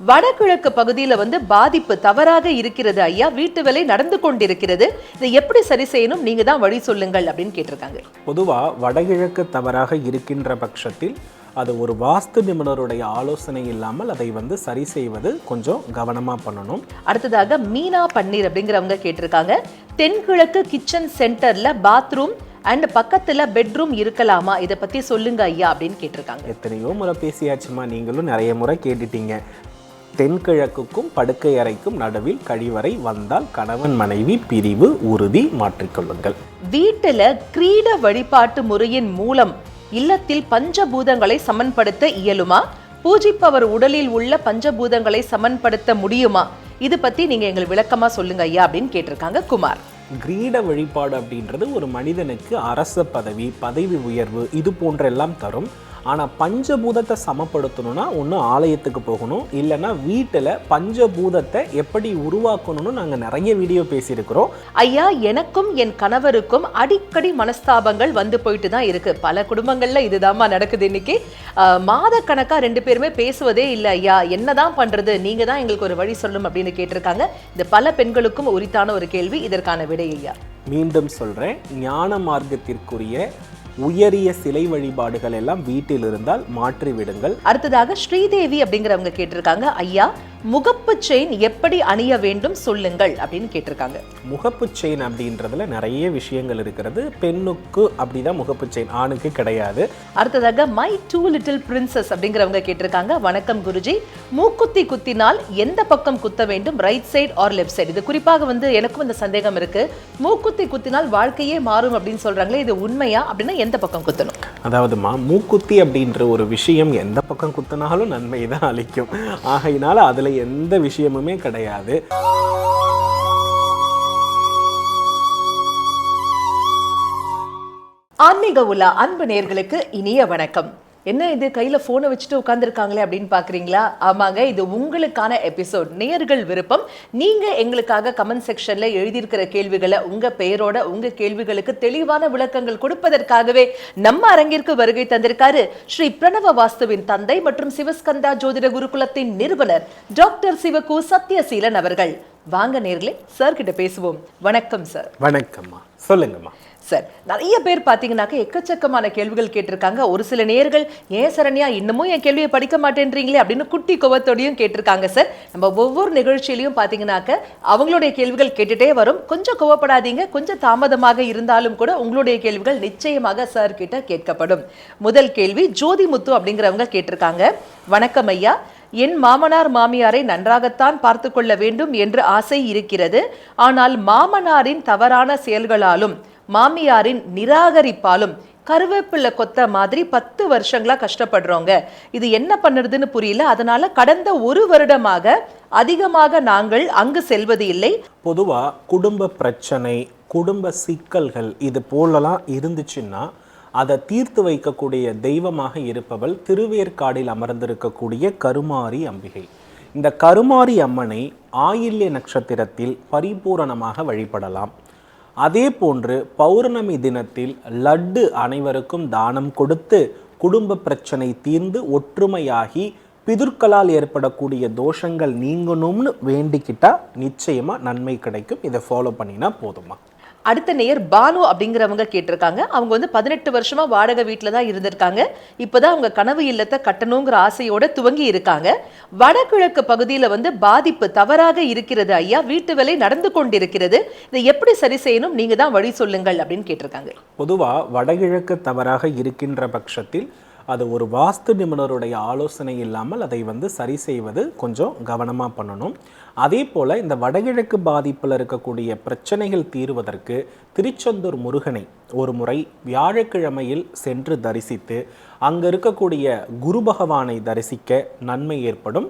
வடகிழக்கு பகுதியில வந்து பாதிப்பு தவறாக இருக்கிறது ஐயா. வீட்டு வேலை நடந்து கொண்டிருக்கிறது. இதை எப்படி சரி செய்யணும்? நீங்க தான் வழி சொல்லுங்கள் அப்படின்னு கேட்டிருக்காங்க. பொதுவாக வடகிழக்கு தவறாக இருக்கின்ற பட்சத்தில் அது ஒரு வாஸ்து நிபுணருடைய ஆலோசனை இல்லாமல் அதை வந்து சரி செய்வது கொஞ்சம் கவனமாக பண்ணணும். அடுத்ததாக மீனா பன்னீர் அப்படிங்கிறவங்க கேட்டிருக்காங்க. தென்கிழக்கு கிச்சன் சென்டர்ல பாத்ரூம் அண்ட் பக்கத்துல பெட்ரூம் இருக்கலாமா? இதை பத்தி சொல்லுங்க ஐயா அப்படின்னு கேட்டிருக்காங்க. எத்தனையோ முறை பேசியாச்சுமா? நீங்களும் நிறைய முறை கேட்டுட்டீங்க. தென்கிழக்குக்கும் படுக்கை அறைக்கும் நடுவில் கழிவறை வந்தால் கணவன் மனைவி பிரிவு உறுதி மாற்றிக்கொள்ளுங்கள் வீட்டுல கிரீட வழிபாட்டு முறையின் மூலம் இல்லத்தில் பஞ்சபூதங்களை சமன்படுத்த இயலுமா? பூஜிப்பவர் உடலில் உள்ள பஞ்சபூதங்களை சமன்படுத்த முடியுமா? இது பத்தி நீங்க எங்களுக்கு விளக்கமா சொல்லுங்க ஐயா அப்படின்னு கேட்டிருக்காங்க குமார். கிரீட வழிபாடு அப்படின்றது ஒரு மனிதனுக்கு அரச பதவி பதவி உயர்வு இது போன்றெல்லாம் தரும். ஆனால் பஞ்சபூதத்தை சமப்படுத்தணும்னா ஒன்று ஆலயத்துக்கு போகணும். இல்லைன்னா வீட்டில் பஞ்சபூதத்தை எப்படி உருவாக்கணும்னு நாங்கள் நிறைய வீடியோ பேசியிருக்கிறோம். ஐயா எனக்கும் என் கணவருக்கும் அடிக்கடி மனஸ்தாபங்கள் வந்து போயிட்டு தான் இருக்கு. பல குடும்பங்கள்ல இதுதாம்மா நடக்குது இன்னைக்கு. மாத கணக்கா ரெண்டு பேருமே பேசுவதே இல்லை ஐயா. என்னதான் பண்றது? நீங்க தான் எங்களுக்கு ஒரு வழி சொல்லும் அப்படின்னு கேட்டிருக்காங்க. இது பல பெண்களுக்கும் உரித்தான ஒரு கேள்வி. இதற்கான விடை ஐயா. மீண்டும் சொல்கிறேன் ஞான மார்க்கத்திற்குரிய உயரிய சிலை வழிபாடுகள் எல்லாம் வீட்டில் இருந்தால் மாற்றி விடுங்கள் அடுத்ததாக ஸ்ரீதேவி அப்படிங்கிறவங்க கேட்டிருக்காங்க. ஐயா முகப்பு செயின் எப்படி அணிய வேண்டும் சொல்லுங்கள் அப்படின்னு கேட்டிருக்காங்க. முகப்பு செயின் அப்படின்றதுல நிறைய விஷயங்கள் இருக்கிறது. பெண்ணுக்கு அப்படிதான் முகப்பு செயின் ஆணுக்கு கிடையாது. அடுத்ததாக மை டூ லிட்டில் பிரின்சஸ் அப்படிங்கிறவங்க கேட்டிருக்காங்க. வணக்கம் குருஜி. மூக்குத்தி குத்தினால் எந்த பக்கம் குத்த வேண்டும் right side or left side இது குறிப்பாக வந்து எனக்கும் இந்த சந்தேகம் இருக்கு. மூக்குத்தி குத்தினால் வாழ்க்கையே மாறும் அப்படின்னு சொல்றாங்களே இது உண்மையா? அப்படின்னா எந்த பக்கம் குத்தணும்? அதாவதுமா மூக்குத்தி அப்படின்ற ஒரு விஷயம் எந்த பக்கம் குத்தினாலும் நன்மை தான் அளிக்கும். ஆகையினால அதுல எந்த விஷயமுமே கிடையாது. ஆன்மீக உலா அன்பு நேர்களுக்கு இனிய வணக்கம். என்ன இது? கையில் ஃபோனை வச்சுட்டு உட்காந்துருக்காங்களே அப்படின்னு பார்க்குறீங்களா ஆமாங்க இது உங்களுக்கான எபிசோட் நேர்கள் விருப்பம். நீங்க எங்களுக்காக கமெண்ட் செக்ஷன்ல எழுதியிருக்கிற கேள்விகளை உங்க பெயரோட உங்க கேள்விகளுக்கு தெளிவான விளக்கங்கள் கொடுப்பதற்காகவே நம்ம அரங்கிற்கு வருகை தந்திருக்காரு ஸ்ரீ பிரணவ வாஸ்துவின் தந்தை மற்றும் சிவஸ்கந்தா ஜோதிட குருகுலத்தின் நிறுவனர் டாக்டர் சிவகு சத்யசீலன் அவர்கள். வாங்க நேர்களே சார் கிட்ட பேசுவோம். வணக்கம் சார் வணக்கம்மா. சொல்லுங்கம்மா. சார் நிறைய பேர் பார்த்தீங்கன்னாக்க எக்கச்சக்கமான கேள்விகள் கேட்டிருக்காங்க. ஒரு சில நேர்கள் ஏன் சரண்யா இன்னமும் என் கேள்வியை படிக்க மாட்டேன்றீங்களே? அப்படின்னு குட்டி கோவத்தோடையும் கேட்டிருக்காங்க சார். நம்ம ஒவ்வொரு நிகழ்ச்சியிலையும் பார்த்தீங்கன்னாக்க அவங்களுடைய கேள்விகள் கேட்டுட்டே வரும். கொஞ்சம் கோவப்படாதீங்க. கொஞ்சம் தாமதமாக இருந்தாலும் கூட உங்களுடைய கேள்விகள் நிச்சயமாக சார் கிட்ட கேட்கப்படும். முதல் கேள்வி ஜோதிமுத்து அப்படிங்கிறவங்க கேட்டிருக்காங்க. வணக்கம் ஐயா. என் மாமனார் மாமியாரை நன்றாகத்தான் பார்த்து கொள்ள வேண்டும் என்று ஆசை இருக்கிறது. ஆனால் மாமனாரின் தவறான செயல்களாலும் மாமியாரின் நிராகரிப்பாலும் கருவேப்பிள்ளை கொத்த மாதிரி பத்து வருஷங்களா கஷ்டப்படுறோங்க. இது என்ன பண்ணுறதுன்னு புரியல. அதனால கடந்த ஒரு வருடமாக அதிகமாக நாங்கள் அங்கு செல்வது இல்லை. பொதுவா குடும்ப பிரச்சனை குடும்ப சிக்கல்கள் இது போலலாம் இருந்துச்சுன்னா அதை தீர்த்து வைக்கக்கூடிய தெய்வமாக இருப்பவள் திருவேற்காடில் அமர்ந்திருக்கக்கூடிய கருமாரி அம்பிகை. இந்த கருமாரி அம்மனை ஆயில்ய நட்சத்திரத்தில் பரிபூரணமாக வழிபடலாம். அதே போன்று பௌர்ணமி தினத்தில் லட்டு அனைவருக்கும் தானம் கொடுத்து குடும்ப பிரச்சனை தீர்ந்து ஒற்றுமையாகி பிதுர்களால் ஏற்படக்கூடிய தோஷங்கள் நீங்கணும்னு வேண்டிக்கிட்டால் நிச்சயமாக நன்மை கிடைக்கும். இதை ஃபாலோ பண்ணினா போதுமா அடுத்த நேயர் பானு அப்படிங்கிறவங்க கேட்டிருக்காங்க. அவங்க வந்து பதினெட்டு வருஷமா வாடகை வீட்டில் தான் இருந்திருக்காங்க. இப்போதான் அவங்க கனவு இல்லத்தை கட்டணுங்கிற ஆசையோட துவங்கி இருக்காங்க. வடகிழக்கு பகுதியில் வந்து பாதிப்பு தவறாக இருக்கிறது ஐயா. வீட்டு வேலை நடந்து கொண்டிருக்கிறது. இதை எப்படி சரி செய்யணும்? நீங்க தான் வழி சொல்லுங்கள் அப்படின்னு கேட்டிருக்காங்க. பொதுவா வடகிழக்கு தவறாக இருக்கின்ற பட்சத்தில் அது ஒரு வாஸ்து நிபுணருடைய ஆலோசனை இல்லாமல் அதை வந்து சரி செய்வது கொஞ்சம் கவனமாக பண்ணணும். அதே போல் இந்த வடகிழக்கு பாதிப்பில் இருக்கக்கூடிய பிரச்சனைகள் தீர்வதற்கு திருச்செந்தூர் முருகனை ஒரு முறை வியாழக்கிழமையில் சென்று தரிசித்து அங்கே இருக்கக்கூடிய குரு பகவானை தரிசிக்க நன்மை ஏற்படும்.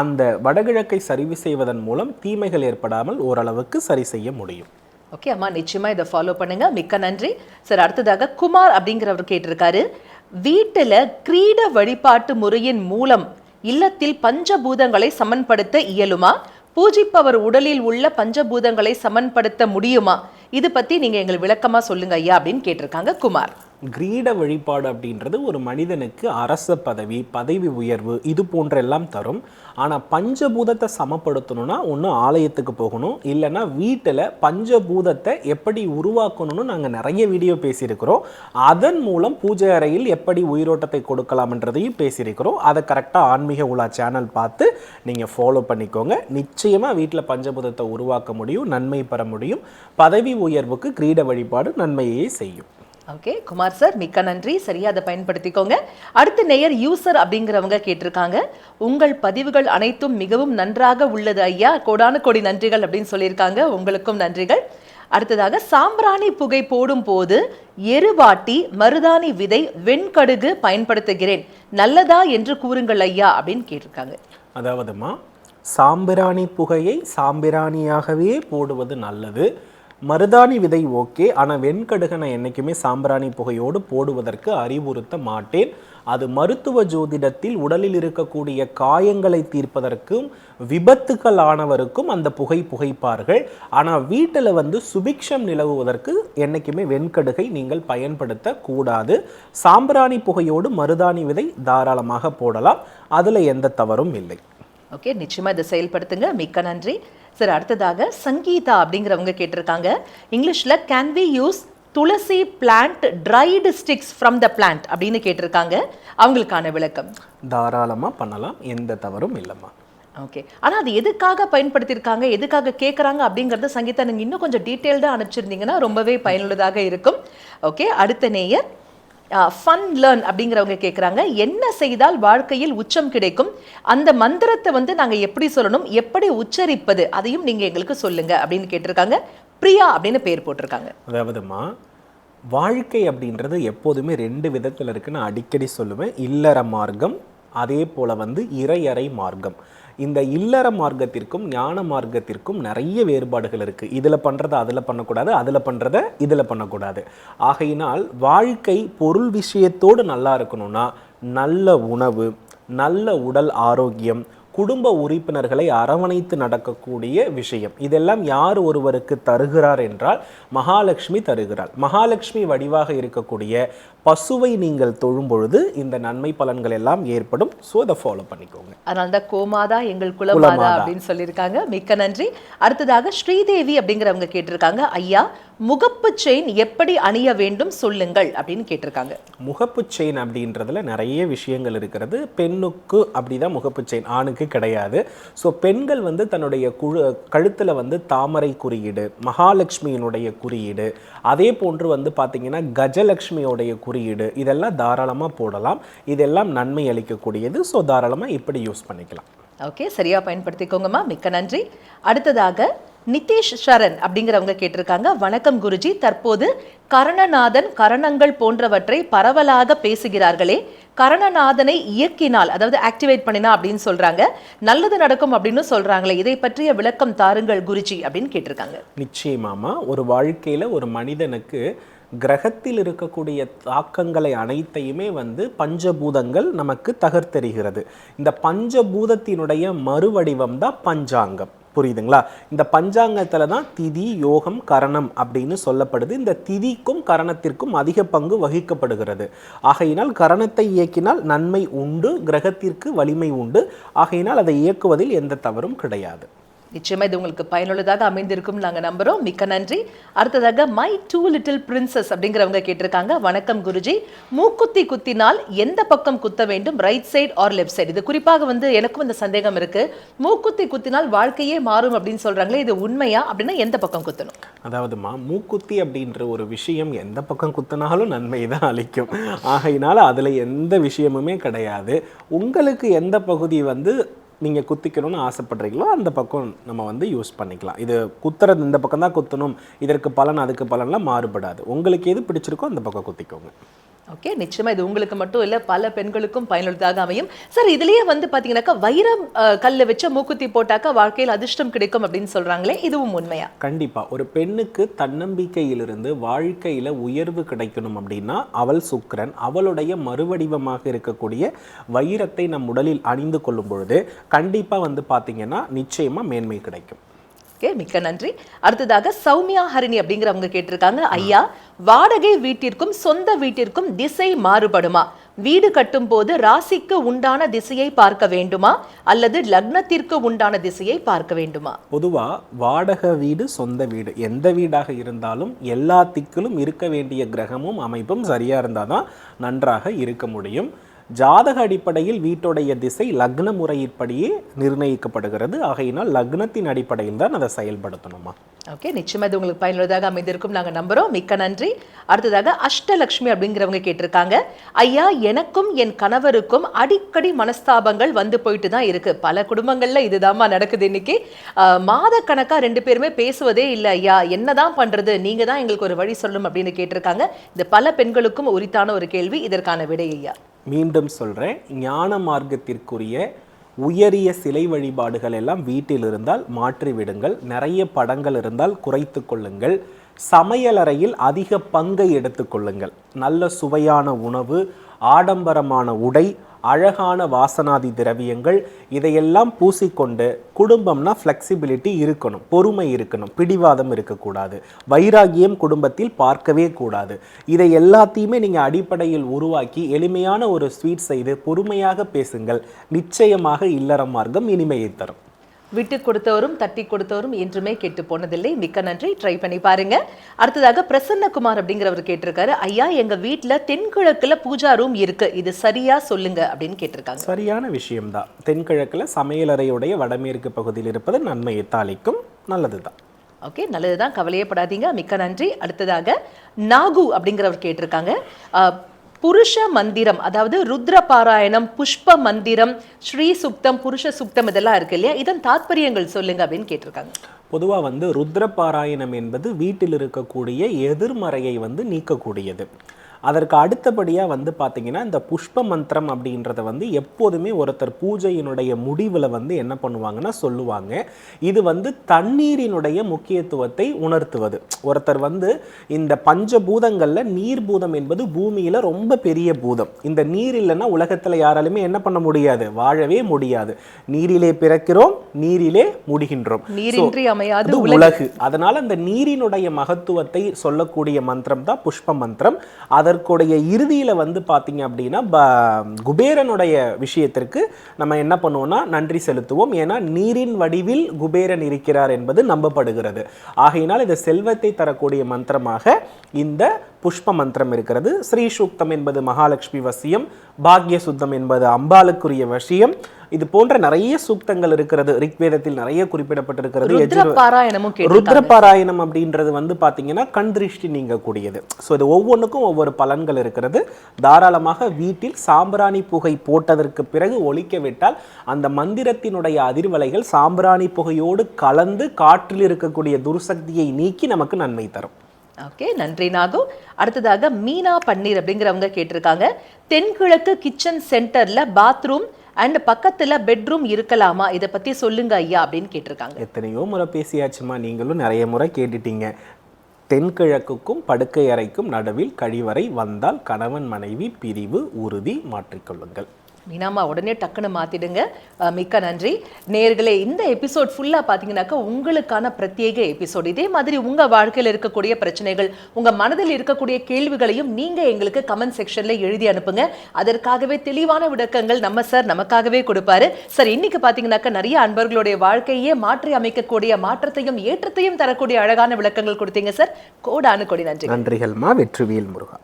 அந்த வடகிழக்கை சரி செய்வதன் மூலம் தீமைகள் ஏற்படாமல் ஓரளவுக்கு சரி செய்ய முடியும். ஓகே அம்மா நிச்சயமா இதை ஃபாலோ பண்ணுங்க. மிக்க நன்றி. சார் அடுத்ததாக குமார் அப்படிங்கிறவர் கேட்டிருக்காரு. வீட்டில் கிரீட வழிபாட்டு முறையின் மூலம் இல்லத்தில் பஞ்சபூதங்களை சமன்படுத்த இயலுமா? பூஜிப்பவர் உடலில் உள்ள பஞ்சபூதங்களை சமன்படுத்த முடியுமா? இது பத்தி நீங்க எங்களுக்கு விளக்கமா சொல்லுங்க ஐயா அப்படின்னு கேட்டிருக்காங்க குமார். கிரீட வழிபாடு அப்படின்றது ஒரு மனிதனுக்கு அரச பதவி பதவி உயர்வு இது போன்றெல்லாம் தரும். ஆனால் பஞ்சபூதத்தை சமப்படுத்தணும்னா ஒன்று ஆலயத்துக்கு போகணும். இல்லைன்னா வீட்டில் பஞ்சபூதத்தை எப்படி உருவாக்கணும்னு நாங்கள் நிறைய வீடியோ பேசியிருக்கிறோம். அதன் மூலம் பூஜை அறையில் எப்படி உயிரோட்டத்தை கொடுக்கலாம்ன்றதையும் பேசியிருக்கிறோம். அதை கரெக்டாக ஆன்மீக உலா சேனல் பார்த்து நீங்கள் ஃபாலோ பண்ணிக்கோங்க. நிச்சயமாக வீட்டில் பஞ்சபூதத்தை உருவாக்க முடியும் நன்மை பெற முடியும். பதவி உயர்வுக்கு கிரீட வழிபாடு நன்மையை செய்யும். ஓகே குமார் சார் மிக்க நன்றி. சரியா அதை பயன்படுத்திக்கோங்க. அடுத்த நேயர் யூசர் அப்படிங்கிறவங்க கேட்டிருக்காங்க. உங்கள் பதிவுகள் அனைத்தும் மிகவும் நன்றாக உள்ளது ஐயா. கோடான கோடி நன்றிகள் அப்படின்னு சொல்லியிருக்காங்க. உங்களுக்கும் நன்றிகள். அடுத்ததாக சாம்பிராணி புகை போடும் போது எருவாட்டி மருதாணி விதை வெண்கடுகு பயன்படுத்துகிறேன். நல்லதா என்று கூறுங்கள் ஐயா அப்படின்னு கேட்டிருக்காங்க. அதாவதுமா சாம்பிராணி புகையை சாம்பிராணியாகவே போடுவது நல்லது. மருதாணி விதை ஓகே ஆனால் வெண்கடுகை நான் என்றைக்குமே சாம்பிராணி புகையோடு போடுவதற்கு அறிவுறுத்த மாட்டேன். அது மருத்துவ ஜோதிடத்தில் உடலில் இருக்கக்கூடிய காயங்களை தீர்ப்பதற்கும் விபத்துக்கள் ஆனவருக்கும் அந்த புகை புகைப்பார்கள். ஆனால் வீட்டில் வந்து சுபிக்ஷம் நிலவுவதற்கு என்றைக்குமே வெண்கடுகை நீங்கள் பயன்படுத்த கூடாது சாம்பிராணி புகையோடு மருதாணி விதை தாராளமாக போடலாம். அதில் எந்த தவறும் இல்லை. ஓகே நிச்சயமாக இதை செயல்படுத்துங்க. மிக்க நன்றி. சார் அடுத்ததாக சங்கீதா அப்படிங்கிறவங்க கேட்டிருக்காங்க. இங்கிலீஷ்ல can we use tulsi plant dried sticks from the plant அப்படின்னு கேட்டிருக்காங்க. அவங்களுக்கான விளக்கம். தாராளமாக பண்ணலாம். எந்த தவறும் இல்லைம்மா. ஓகே. ஆனா அது எதுக்காக பயன்படுத்தியிருக்காங்க? எதுக்காக கேட்குறாங்க அப்படிங்கறத சங்கீதா நீங்க இன்னும் கொஞ்சம் டீட்டெயில்டாக அனுப்பிச்சிருந்தீங்கன்னா ரொம்பவே பயனுள்ளதாக இருக்கும். ஓகே அடுத்த நேயர். ஃபன் லேர்ன் அப்படிங்கிறவங்க கேட்குறாங்க என்ன செய்தால் வாழ்க்கையில் உச்சம் கிடைக்கும்? அந்த மந்திரத்தை வந்து நாங்கள் எப்படி சொல்லணும்? எப்படி உச்சரிப்பது? அதையும் நீங்கள் எங்களுக்கு சொல்லுங்க அப்படின்னு கேட்டிருக்காங்க. பிரியா அப்படின்னு பேர் போட்டிருக்காங்க. அதாவதுமா வாழ்க்கை அப்படின்றது எப்போதுமே ரெண்டு விதத்தில் இருக்குன்னு அடிக்கடி சொல்லுவேன். இல்லற மார்க்கம் அதே போல் வந்து இறையறை மார்க்கம். இந்த இல்லற மார்க்கத்திற்கும் ஞான மார்க்கத்திற்கும் நிறைய வேறுபாடுகள் இருக்குது இதில் பண்ணுறத அதில் பண்ணக்கூடாது அதில் பண்ணுறதை இதில் பண்ணக்கூடாது. ஆகையினால் வாழ்க்கை பொருள் விஷயத்தோடு நல்லா இருக்கணும்னா நல்ல உணவு நல்ல உடல் ஆரோக்கியம் குடும்ப உறுப்பினர்களை அரவணைத்து நடக்கக்கூடிய விஷயம். இதெல்லாம் யார் ஒருவருக்கு தருகிறார் என்றால் மகாலட்சுமி தருகிறாள். மகாலட்சுமி வடிவாக இருக்கக்கூடிய பசுவை நீங்கள் தொழும் பொழுது இந்த நன்மை பலன்கள் எல்லாம் ஏற்படும். ஸோ அதை ஃபாலோ பண்ணிக்கோங்க. அதனால தான் கோமாதா எங்கள் குலமாதா அப்படின்னு சொல்லியிருக்காங்க. மிக்க நன்றி. அடுத்ததாக ஸ்ரீதேவி அப்படிங்கிறவங்க கேட்டிருக்காங்க. ஐயா முகப்பு செயின் எப்படி அணிய வேண்டும் சொல்லுங்கள் அப்படின்னு கேட்டிருக்காங்க. முகப்பு செயின் அப்படின்றதுல நிறைய விஷயங்கள் இருக்கிறது. பெண்ணுக்கு அப்படிதான் முகப்பு செயின் ஆணுக்கு கிடையாது. ஸோ பெண்கள் வந்து தன்னுடைய குழு கழுத்தில் வந்து தாமரை குறியீடு மகாலட்சுமியினுடைய குறியீடு அதே போன்று வந்து பார்த்தீங்கன்னா கஜலட்சுமியோடைய குறியீடு இதெல்லாம் தாராளமாக போடலாம். இதெல்லாம் நன்மை அளிக்கக்கூடியது. ஸோ தாராளமாக இப்படி யூஸ் பண்ணிக்கலாம். ஓகே சரியா பயன்படுத்திக்கோங்கம்மா. மிக்க நன்றி. அடுத்ததாக நிதிஷ் சரண் அப்படிங்கிறவங்க கேட்டிருக்காங்க. வணக்கம் குருஜி. தற்போது கரணநாதன் கரணங்கள் போன்றவற்றை பரவலாக பேசுகிறார்களே. கரணநாதனை இயக்கினால் அதாவது ஆக்டிவேட் பண்ணினா அப்படின்னு சொல்றாங்க. நல்லது நடக்கும் அப்படின்னு சொல்றாங்களே இதை பற்றிய விளக்கம் தாருங்கள் குருஜி அப்படின்னு கேட்டிருக்காங்க. நிச்சயமாமா ஒரு வாழ்க்கையில் ஒரு மனிதனுக்கு கிரகத்தில் இருக்கக்கூடிய தாக்கங்களை அனைத்தையுமே வந்து பஞ்சபூதங்கள் நமக்கு தகர்த்தெறிகிறது. இந்த பஞ்சபூதத்தினுடைய மறுவடிவம் தான் பஞ்சாங்கம். புரியுதுங்களா? இந்த பஞ்சாங்கத்தில் தான் திதி யோகம் கரணம் அப்படின்னு சொல்லப்படுது. இந்த திதிக்கும் கரணத்திற்கும் அதிக பங்கு வகிக்கப்படுகிறது. ஆகையினால் கரணத்தை இயக்கினால் நன்மை உண்டு கிரகத்திற்கு வலிமை உண்டு. ஆகையினால் அதை இயக்குவதில் எந்த தவறும் கிடையாது. நிச்சயமா இது உங்களுக்கு பயனுள்ளதாக அமைந்திருக்கும் நாங்க நம்புறோம். மிக்க நன்றி. அடுத்ததாக மை டூ லிட்டில் பிரின்சஸ் அப்படிங்கிறவங்க கேட்டிருக்காங்க. வணக்கம் குருஜி. மூக்குத்தி குத்தினால் எந்த பக்கம் குத்த வேண்டும்? Right side or left side இது குறிப்பாக வந்து எனக்கும் இந்த சந்தேகம் இருக்கு. மூக்குத்தி குத்தினால் வாழ்க்கையே மாறும் அப்படின்னு சொல்றாங்களே இது உண்மையா? அப்படின்னா எந்த பக்கம் குத்தணும்? அதாவதுமா மூக்குத்தி அப்படின்ற ஒரு விஷயம் எந்த பக்கம் குத்தினாலும் நன்மை தான் அளிக்கும். ஆகையினால அதில் எந்த விஷயமுமே கிடையாது. உங்களுக்கு எந்த பகுதி வந்து நீங்கள் குத்திக்கணும்னு ஆசைப்படுறீங்களோ அந்த பக்கம் நம்ம வந்து யூஸ் பண்ணிக்கலாம். இது குத்துறது இந்த பக்கம் தான் குத்தணும். இதற்கு பலன் அதுக்கு பலன்லாம் மாறுபடாது. உங்களுக்கு எது பிடிச்சிருக்கோ அந்த பக்கம் குத்திக்கோங்க. ஓகே நிச்சயமாக இது உங்களுக்கு மட்டும் இல்லை பல பெண்களுக்கும் பயனுள்ளதாக அமையும். சார் இதுலேயே வந்து பார்த்தீங்கன்னாக்கா வைரம் கல்லை வச்ச மூக்குத்தி போட்டாக்கா வாழ்க்கையில் அதிர்ஷ்டம் கிடைக்கும் அப்படின்னு சொல்கிறாங்களே இதுவும் உண்மையா? கண்டிப்பாக ஒரு பெண்ணுக்கு தன்னம்பிக்கையிலிருந்து வாழ்க்கையில் உயர்வு கிடைக்கணும் அப்படின்னா அவள் சுக்கரன் அவளுடைய மறுவடிவமாக இருக்கக்கூடிய வைரத்தை நம் உடலில் அணிந்து கொள்ளும் பொழுது கண்டிப்பாக வந்து பார்த்தீங்கன்னா நிச்சயமாக மேன்மை கிடைக்கும். ஓகே மிக்க நன்றி. அடுத்ததாக சௌமியா ஹரிணி அப்படிங்கிறவங்க கேட்டிருக்காங்க. ஐயா வாடகை வீட்டிற்கும் சொந்த வீட்டிற்கும் திசை மாறுபடுமா? வீடு கட்டும் போது ராசிக்கு உண்டான திசையை பார்க்க வேண்டுமா? அல்லது லக்னத்திற்கு உண்டான திசையை பார்க்க வேண்டுமா? பொதுவா வாடகை வீடு சொந்த வீடு எந்த வீடாக இருந்தாலும் எல்லா திக்கிலும் இருக்க வேண்டிய கிரகமும் அமைப்பும் சரியா இருந்தாதான் நன்றாக இருக்க முடியும். ஜாதக அடிப்படையில் வீட்டுடைய திசை லக்ன முறையின்படியே நிர்ணயிக்கப்படுகிறது. ஆகையினால் லக்னத்தின் அடிப்படையில் தான் அதை செயல்படுத்தணுமா? ஓகே நிச்சயமாக இது உங்களுக்கு பயனுள்ளதாக அமைந்திருக்கும். நாங்கள் நம்புறோம். மிக்க நன்றி. அடுத்ததாக அஷ்டலக்ஷ்மி அப்படிங்கிறவங்க கேட்டிருக்காங்க. ஐயா எனக்கும் என் கணவருக்கும் அடிக்கடி மனஸ்தாபங்கள் வந்து போயிட்டு தான் இருக்கு. பல குடும்பங்களில் இதுதாம்மா நடக்குது இன்னைக்கு. மாத கணக்காக ரெண்டு பேருமே பேசுவதே இல்லை ஐயா. என்னதான் பண்ணுறது நீங்கள் தான் எங்களுக்கு ஒரு வழி சொல்லும் அப்படின்னு கேட்டிருக்காங்க. இது பல பெண்களுக்கும் உரித்தான ஒரு கேள்வி. இதற்கான விடை ஐயா. மீண்டும் சொல்றேன். ஞான மார்க்கத்திற்குரிய உயரிய சிலை வழிபாடுகள் எல்லாம் வீட்டில் இருந்தால் மாற்றிவிடுங்கள் நிறைய படங்கள் இருந்தால் குறைத்து கொள்ளுங்கள். சமையலறையில் அதிக பங்கை எடுத்துக்கொள்ளுங்கள் நல்ல சுவையான உணவு ஆடம்பரமான உடை அழகான வாசனாதி திரவியங்கள் இதையெல்லாம் பூசிக்கொண்டு குடும்பம்னா ஃப்ளெக்சிபிலிட்டி இருக்கணும் பொறுமை இருக்கணும் பிடிவாதம் இருக்கக்கூடாது வைராகியம் குடும்பத்தில் பார்க்கவே கூடாது. இதை எல்லாத்தையுமே நீங்கள் அடிப்படையில் உருவாக்கி எளிமையான ஒரு ஸ்வீட் செய்து பொறுமையாக பேசுங்கள் நிச்சயமாக இல்லற மார்க்கம் இனிமையை தரும். விட்டு கொடுத்தவரும் தட்டி கொடுத்தவரும் என்றுமே கெட்டு போனதில்லை. மிக்க நன்றி. ட்ரை பண்ணி பாருங்க. அடுத்ததாக பிரசன்னகுமார் அப்படிங்கிறவர் கேட்டிருக்காரு. ஐயா எங்க வீட்ல தென்கிழக்குல பூஜா ரூம் இருக்கு. இது சரியா சொல்லுங்க. அப்படின்னு கேட்டிருக்காங்க. சரியான விஷயம்தான். தென்கிழக்கில் சமையலறையுடைய வடமேற்கு பகுதியில் இருப்பது நன்மையை தாளிக்கும். நல்லதுதான். ஓகே நல்லதுதான். கவலையப்படாதீங்க மிக்க நன்றி. அடுத்ததாக நாகு அப்படிங்கிறவர் கேட்டிருக்காங்க. புருஷ மந்திரம் அதாவது ருத்ர பாராயணம் புஷ்ப மந்திரம் ஸ்ரீ சுக்தம் புருஷ சுக்தம் இதெல்லாம் இருக்கு இல்லையா? இதன் தாத்பரியங்கள் சொல்லுங்க அப்படின்னு கேட்டிருக்காங்க. பொதுவாக வந்து ருத்ர பாராயணம் என்பது வீட்டில் இருக்கக்கூடிய எதிர்மறையை வந்து நீக்கக்கூடியது. அதற்கு அடுத்தபடியாக வந்து பார்த்தீங்கன்னா இந்த புஷ்ப மந்திரம் அப்படின்றத வந்து எப்போதுமே ஒருத்தர் பூஜையினுடைய முடிவில் வந்து என்ன பண்ணுவாங்கன்னா சொல்லுவாங்க. இது வந்து தண்ணீரினுடைய முக்கியத்துவத்தை உணர்த்துவது. ஒருத்தர் வந்து இந்த பஞ்சபூதங்களில் நீர் பூதம் என்பது பூமியில் ரொம்ப பெரிய பூதம். இந்த நீர் இல்லைன்னா உலகத்தில் யாராலுமே என்ன பண்ண முடியாது. வாழவே முடியாது. நீரிலே பிறக்கிறோம் நீரிலே முடிகின்றோம். நீரின்றி அமையாது அது உலகு அதனால அந்த நீரினுடைய மகத்துவத்தை சொல்லக்கூடிய மந்திரம் தான் புஷ்ப மந்திரம். அதற்குடைய இறுதியில வந்து பார்த்தீங்க அப்படின்னா ப- குபேரனுடைய விஷயத்திற்கு நம்ம என்ன பண்ணுவோம்னா நன்றி செலுத்துவோம். ஏன்னா நீரின் வடிவில் குபேரன் இருக்கிறார் என்பது நம்பப்படுகிறது. ஆகையினால் இது செல்வத்தை தரக்கூடிய மந்திரமாக இந்த புஷ்ப மந்திரம் இருக்கிறது. ஸ்ரீ சூக்தம் என்பது மகாலட்சுமி வசியம் பாக்ய சுத்தம் என்பது அம்பாளுக்குரிய வசியம். இது போன்ற நிறைய சூக்தங்கள் இருக்கிறது. ரிக்வேதத்தில் நிறைய குறிப்பிடப்பட்டிருக்கிறது. ருத்ரபாராயணம் அப்படின்றது வந்து பார்த்தீங்கன்னா கண் திருஷ்டி நீங்கக்கூடியது. ஸோ இது ஒவ்வொன்றுக்கும் ஒவ்வொரு பலன்கள் இருக்கிறது. தாராளமாக வீட்டில் சாம்பிராணி புகை போட்டதற்கு பிறகு ஒலிக்க விட்டால் அந்த மந்திரத்தினுடைய அதிர்வலைகள் சாம்பிராணி புகையோடு கலந்து காற்றில் இருக்கக்கூடிய துர்சக்தியை நீக்கி நமக்கு நன்மை தரும். ஓகே நன்றி நாகு. அடுத்ததாக மீனா பன்னீர் அப்படிங்கிறவங்க கேட்டிருக்காங்க. தென்கிழக்கு கிச்சன் சென்டரில் பாத்ரூம் அண்ட் பக்கத்தில் பெட்ரூம் இருக்கலாமா? இதை பற்றி சொல்லுங்க ஐயா அப்படின்னு கேட்டிருக்காங்க. எத்தனையோ முறை பேசியாச்சுமா? நீங்களும் நிறைய முறை கேட்டுட்டீங்க. தென்கிழக்குக்கும் படுக்கை அறைக்கும் நடுவில் கழிவறை வந்தால் கணவன் மனைவி பிரிவு உறுதி மாற்றிக்கொள்ளுங்கள். மீனாமா உடனே டக்குன்னு மாத்திடுங்க. மிக்க நன்றி. நேர்களே இந்த எபிசோட் ஃபுல்லா பார்த்தீங்கன்னாக்கா உங்களுக்கான பிரத்யேக எபிசோட். இதே மாதிரி உங்க வாழ்க்கையில இருக்கக்கூடிய பிரச்சனைகள் உங்க மனதில் இருக்கக்கூடிய கேள்விகளையும் நீங்க எங்களுக்கு கமெண்ட் செக்ஷன்ல எழுதி அனுப்புங்க. அதற்காகவே தெளிவான விளக்கங்கள் நம்ம சார் நமக்காகவே கொடுப்பாரு. சார் இன்னைக்கு பார்த்தீங்கன்னாக்கா நிறைய அன்பர்களுடைய வாழ்க்கையே மாற்றி அமைக்கக்கூடிய மாற்றத்தையும் ஏற்றத்தையும் தரக்கூடிய அழகான விளக்கங்கள் கொடுத்தீங்க சார் கோடானு கொடி நன்றி நன்றிகள்மா வெற்றிவியல் முருகா.